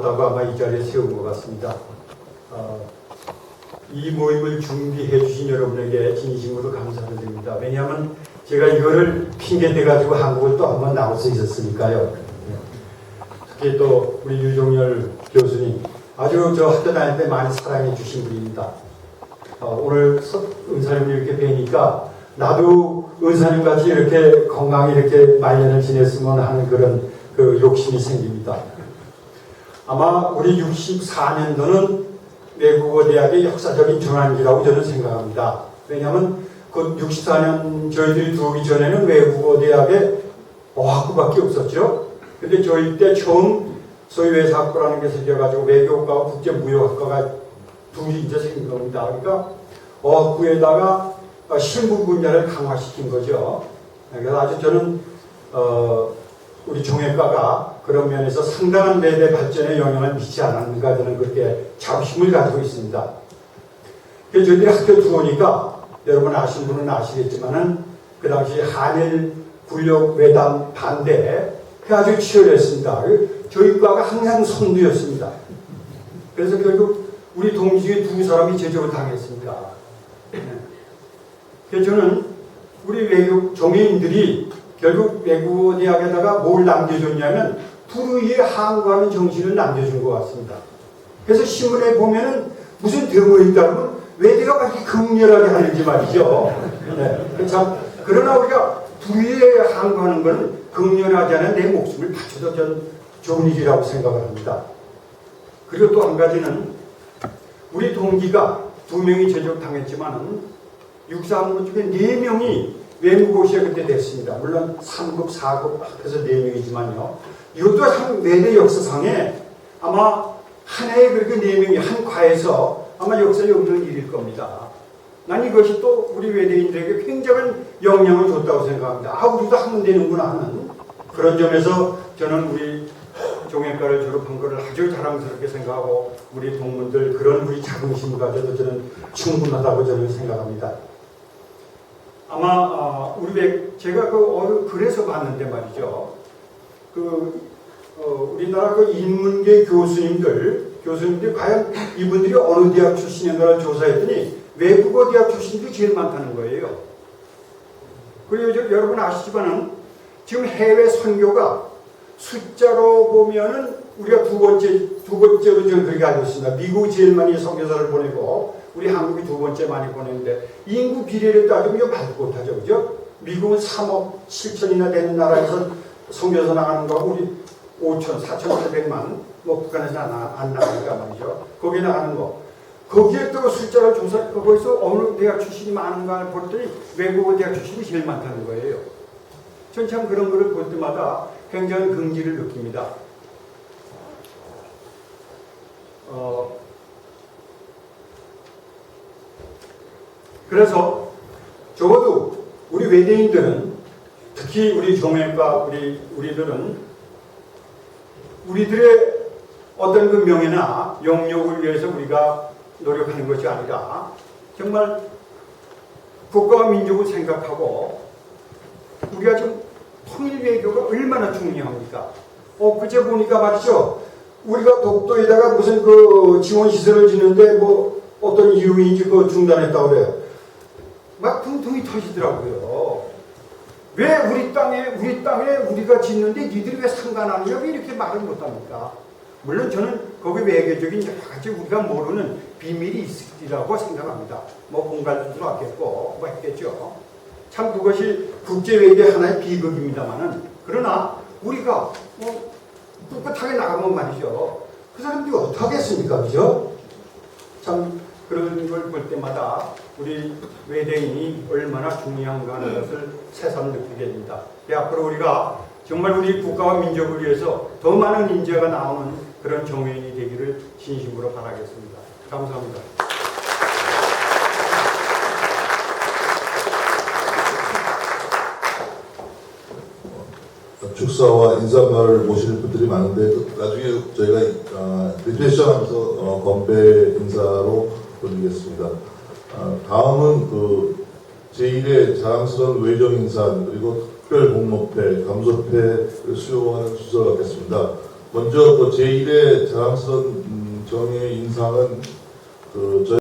하다고 아마 이 자리에 세운 것 같습니다. 어, 이 모임을 준비해 주신 여러분에게 진심으로 감사를 드립니다. 왜냐하면 제가 이거를 핑계 대가지고 한국을 또 한 번 나올 수 있었으니까요. 특히 또 우리 유종열 교수님 아주 저 학교 다닐 때 많이 사랑해 주신 분입니다. 어, 오늘 서- 은사님을 이렇게 뵈니까 나도 은사님 같이 이렇게 건강히 이렇게 말년을 지냈으면 하는 그런 그 욕심이 생깁니다. 아마 우리 64년도는 외국어 대학의 역사적인 전환기라고 저는 생각합니다. 왜냐하면 그 64년 저희들이 들어오기 전에는 외국어 대학에 어학부밖에 없었죠. 근데 저희 때 처음 소위 외사학부라는 게 생겨가지고 외교학과와 국제무역학과가 둘이 이제 생긴 겁니다. 그러니까 어학부에다가 어, 신부 분야를 강화시킨 거죠. 그래서 아주 저는 어, 우리 종회과가 그런 면에서 상당한 매대 발전에 영향을 미치지 않았는가 저는 그렇게 자부심을 가지고 있습니다. 그래서 저희들이 학교 들어오니까 여러분 아시는 분은 아시겠지만은 그 당시 한일 군력 외담 반대 그 아주 치열했습니다. 저희 과가 항상 선두였습니다. 그래서 결국 우리 동지 중에 두 사람이 제적을 당했습니다. 네. 그래서 저는 우리 외국 종회인들이 결국 외국어 대학에다가 뭘 남겨줬냐면 불의에 항거하는 정신을 남겨준 것 같습니다. 그래서 신문에 보면은 무슨 대목이 있다면 외대가 막 이렇게 극렬하게 하는지 말이죠. 네. 참 그러나 우리가 불의에 항거하는 것은 극렬하지 않은 내 목숨을 바쳐도 전 좋은 일이라고 생각을 합니다. 그리고 또 한 가지는 우리 동기가 두 명이 제적당했지만은 육사학부 중에 네 명이 외무고시에 그때 됐습니다. 물론 3급, 4급 합해서 네 명이지만요. 이것도 참 외대 역사상에 아마 한 해에 그렇게 네 명이 한 과에서 아마 역사에 없는 일일 겁니다. 난 이것이 또 우리 외대인들에게 굉장한 영향을 줬다고 생각합니다. 아, 우리도 하면 되는구나 하는 그런 점에서 저는 우리 종회과를 졸업한 것을 아주 자랑스럽게 생각하고 우리 동문들 그런 우리 자긍심 가져도 저는 충분하다고 저는 생각합니다. 아마 아, 우리 백- 제가 그 어느 글에서 봤는데 말이죠. 그 어, 우리나라 그 인문계 교수님들 교수님들이 과연 이분들이 어느 대학 출신인가를 조사했더니 외국어 대학 출신들이 제일 많다는 거예요. 그리고 저- 여러분 아시지만은 지금 해외 선교가 숫자로 보면은 우리가 두 번째 두 번째로 저는 그렇게 알고 있습니다. 미국이 제일 많이 선교사를 보내고 우리 한국이 두 번째 많이 보내는데 인구 비례를 따지면 말도 못하죠, 그죠? 미국은 3억 7천이나 되는 나라에서 선교사 나가는 거하고 우리 5천, 4,800만 뭐 북한에서 안, 나- 안 나가니까 말이죠. 거기 나가는 거. 거기에 또 숫자를 조사, 거기서 어느 대학 출신이 많은가 볼더니 외국어 대학 출신이 제일 많다는 거예요. 전 참 그런 거를 볼 때마다 굉장히 긍지를 느낍니다. 어, 그래서 적어도 우리 외대인들은 특히 우리 종회과 우리 우리들은 우리들의 어떤 그 명예나 영역을 위해서 우리가 노력하는 것이 아니라 정말 국가와 민족을 생각하고 우리가 지금 통일 외교가 얼마나 중요합니까? 어, 그제 보니까 말이죠. 우리가 독도에다가 무슨 그 지원 시설을 짓는데 뭐 어떤 이유인지 그 중단했다고 그래요. 막 퉁퉁이 터지더라고요. 왜 우리 땅에 우리 땅에 우리가 짓는데 니들이 왜 상관하느냐 왜 이렇게 말을 못합니까? 물론 저는 거기 외교적인 여러 가지 우리가 모르는 비밀이 있으리라고 생각합니다. 뭐 공갈도 들어왔겠고 뭐 했겠죠. 참 그것이 국제외교 하나의 비극입니다만은 그러나 우리가 뭐 꿋꿋하게 나가면 말이죠. 그 사람들이 어떻게 하겠습니까? 그죠? 참 그런 걸 볼 때마다 우리 외대인이 얼마나 중요한가 하는 것을 새삼 느끼게 됩니다. 예, 앞으로 우리가 정말 우리 국가와 민족을 위해서 더 많은 인재가 나오는 그런 정회인이 되기를 진심으로 바라겠습니다. 감사합니다. 축사와 인사말을 모실 분들이 많은데 그 나중에 저희가 어, 리패션 하면서 어, 건배 인사로 올리겠습니다. 어, 다음은 그 제1회 자랑스러운 외정인산 그리고 특별공모패, 감소패를 수여하는 순서가 겠습니다. 먼저 그 제1의 자랑스러운 음, 정의 인상은 그 저희